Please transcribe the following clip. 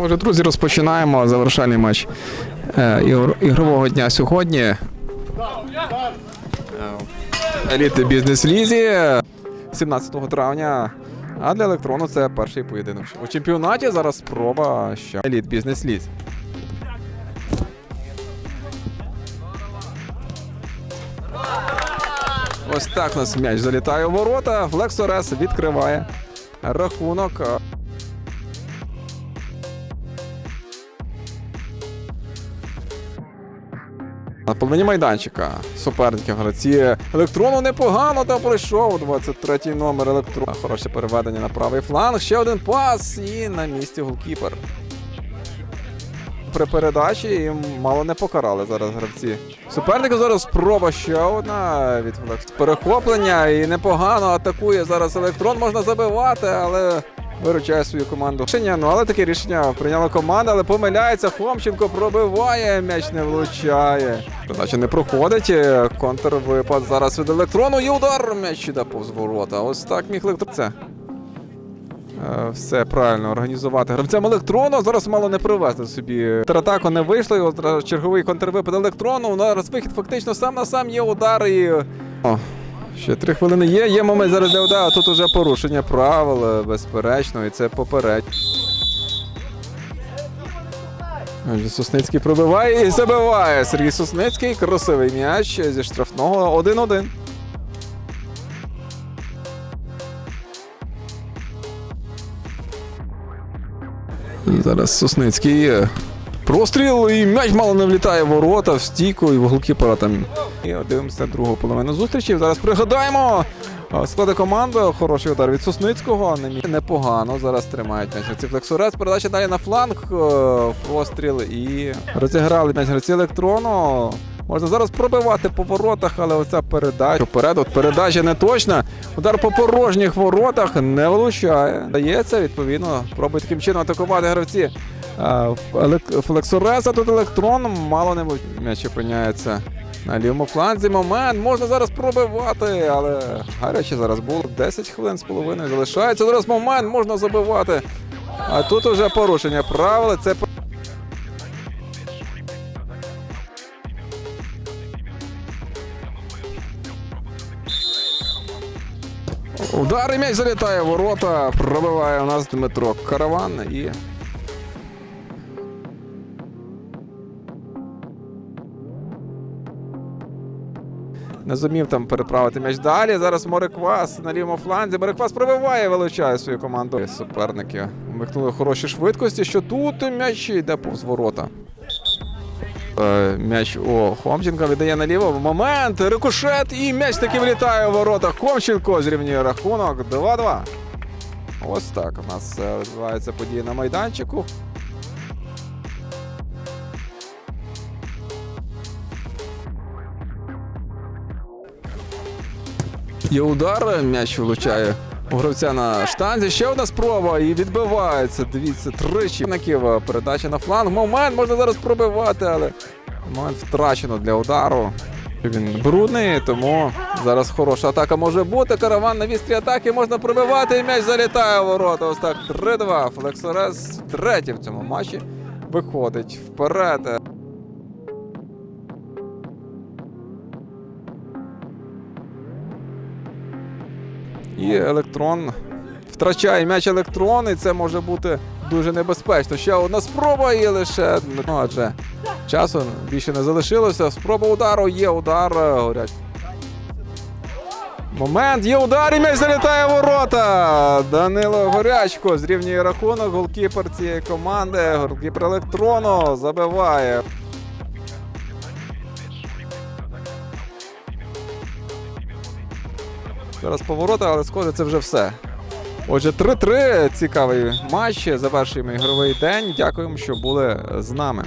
Отже, друзі, розпочинаємо завершальний матч е, ігрового дня сьогодні. Е, Еліти бізнес-лізі 17 травня. А для електрону це перший поєдинок. У чемпіонаті зараз спроба ще еліт бізнес-лізі. Ось так у нас м'яч залітає у ворота. Флексорес відкриває рахунок. На половині майданчика суперників гравці електрону непогано там пройшов. 23-й номер електрон. Хороше переведення на правий фланг. Ще один пас і на місці голкіпер. При передачі і мало не покарали зараз гравці. Суперника зараз спроба ще одна від Перехоплення і непогано атакує зараз електрон. Можна забивати, але виручає свою команду. Рішення, ну але таке рішення прийняла команда, але помиляється. Хомченко пробиває, м'яч не влучає. Передача не проходить. Контрвипад зараз від електрону. І удар м'яч іде повз ворота. Ось так міг. Це. Е, Все правильно організувати. Гравцям електрону зараз мало не привезти собі. Тератаку не вийшло, його черговий контрвипад електрону. Зараз вихід фактично сам на сам є удар і. О, ще три хвилини є. Є момент зараз для удару. Тут уже порушення правил, е, безперечно, і це попередь. Отже, Сосницький пробиває і забиває. Сергій Сосницький. Красивий м'яч зі штрафного 1-1. Зараз Сосницький. Е, Простріл і м'яч мало не влітає в ворота, в стійку і в голкіпера там. І дивимося другу половину зустрічі. Зараз пригадаємо. е, Склади команди. Хороший удар від Сосницького. Непогано. Зараз тримають м'яч Флексорес. Передача далі на фланг. Простріл і розіграли м'яч гравці електрону. Можна зараз пробивати по воротах, але оця передача вперед. От передача не точна. Удар по порожніх воротах не влучає. Дається, відповідно, пробує таким чином атакувати гравці. А, Флексореса тут електрон, мало не. М'яч опиняється на лівому фланзі. Момент можна зараз пробивати, але гаряче зараз було. 10 хвилин з половиною залишається. Зараз момент можна забивати. А тут уже порушення правил. Це Удар і м'яч залітає в ворота. Пробиває у нас Дмитро Караван і. Не зумів там переправити м'яч далі. Зараз Мореквас на лівому фланзі. Мореквас пробиває, вилучає свою команду. Суперники вмикнули хороші швидкості, що тут м'яч йде повз ворота. Е, М'яч о Хомченко віддає наліво. Момент, рикошет і м'яч таки влітає у ворота. Хомченко зрівнює рахунок 2-2. Ось так у нас е, події на майданчику. Є удар, м'яч влучає у гравця на штанзі. Ще одна спроба і відбивається. Дивіться, тричі. Наків передача на фланг. Момент можна зараз пробивати, але момент втрачено для удару. Він брудний, тому зараз хороша атака може бути. Караван на вістрі атаки можна пробивати. І м'яч залітає у ворота. Ось так 3-2. Флексорес третій в цьому матчі виходить вперед. І електрон втрачає м'яч електрон, і це може бути дуже небезпечно. Ще одна спроба і лише ну, адже часу більше не залишилося. Спроба удару, є удар. е, Горять. Момент, є удар, і м'яч залітає ворота. Данило Горячко зрівнює рахунок. Голкіпер цієї команди. Голкіпер електрону забиває. Зараз поворота, але схоже, це вже все. Отже, 3-3. Цікавий матч. Завершуємо ігровий день. Дякуємо, що були з нами.